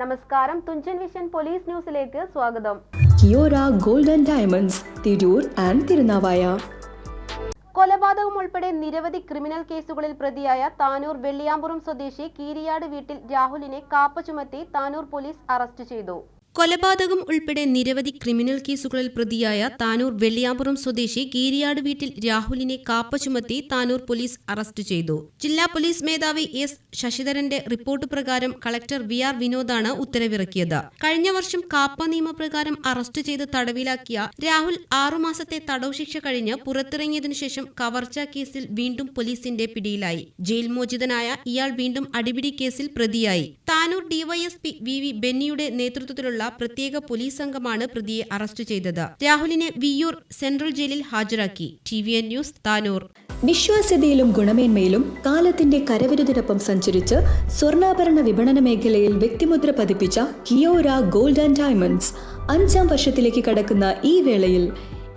നമസ്കാരം. Thunchan vision police ന്യൂസിലേക്ക് സ്വാഗതം. Kiora golden diamonds Tirur and Thirunavaya. കൊലപാതകം ഉൾപ്പെടെ നിരവധി ക്രിമിനൽ കേസുകളിൽ പ്രതിയായ താനൂർ വെള്ളിയാമ്പുറം സ്വദേശി കീരിയാട് വീട്ടിൽ രാഹുലിനെ കാപ്പ ചുമത്തി താനൂർ പോലീസ് അറസ്റ്റ് ചെയ്തു. കൊലപാതകം ഉൾപ്പെടെ നിരവധി ക്രിമിനൽ കേസുകളിൽ പ്രതിയായ താനൂർ വെള്ളിയാമ്പുറം സ്വദേശി കീരിയാട് വീട്ടിൽ രാഹുലിനെ കാപ്പ ചുമത്തി താനൂർ പോലീസ് അറസ്റ്റ് ചെയ്തു. ജില്ലാ പോലീസ് മേധാവി എസ് ശശിധരന്റെ റിപ്പോർട്ട് പ്രകാരം കളക്ടർ വി ആർ വിനോദാണ് ഉത്തരവിറക്കിയത്. കഴിഞ്ഞ വർഷം കാപ്പ നിയമപ്രകാരം അറസ്റ്റ് ചെയ്ത് തടവിലാക്കിയ രാഹുൽ ആറുമാസത്തെ തടവ് ശിക്ഷ കഴിഞ്ഞ് പുറത്തിറങ്ങിയതിനു ശേഷം കവർച്ചാ കേസിൽ വീണ്ടും പോലീസിന്റെ പിടിയിലായി. ജയിൽ മോചിതനായ ഇയാൾ വീണ്ടും അടിപിടി കേസിൽ പ്രതിയായി. താനൂർ ഡിവൈഎസ്പി വി വി ബെന്നിയുടെ നേതൃത്വത്തിലുള്ള പ്രത്യേക പോലീസ് സംഘമാണ് പ്രതിയെ അറസ്റ്റ് ചെയ്തത്. രാഹുലിനെ വിയ്യൂർ സെൻട്രൽ ജയിലിൽ ഹാജരാക്കി. T V N news Tanur. വിശ്വാസ്യതയിലും ഗുണമേന്മയിലും കാലത്തിന്റെ കരവിരുതിനൊപ്പം സഞ്ചരിച്ച് സ്വർണാഭരണ വിപണന മേഖലയിൽ വ്യക്തിമുദ്ര പതിപ്പിച്ച കിയോര ഗോൾഡ് ആൻഡ് ഡയമണ്ട്സ് അഞ്ചാം വർഷത്തിലേക്ക് കടക്കുന്ന ഈ വേളയിൽ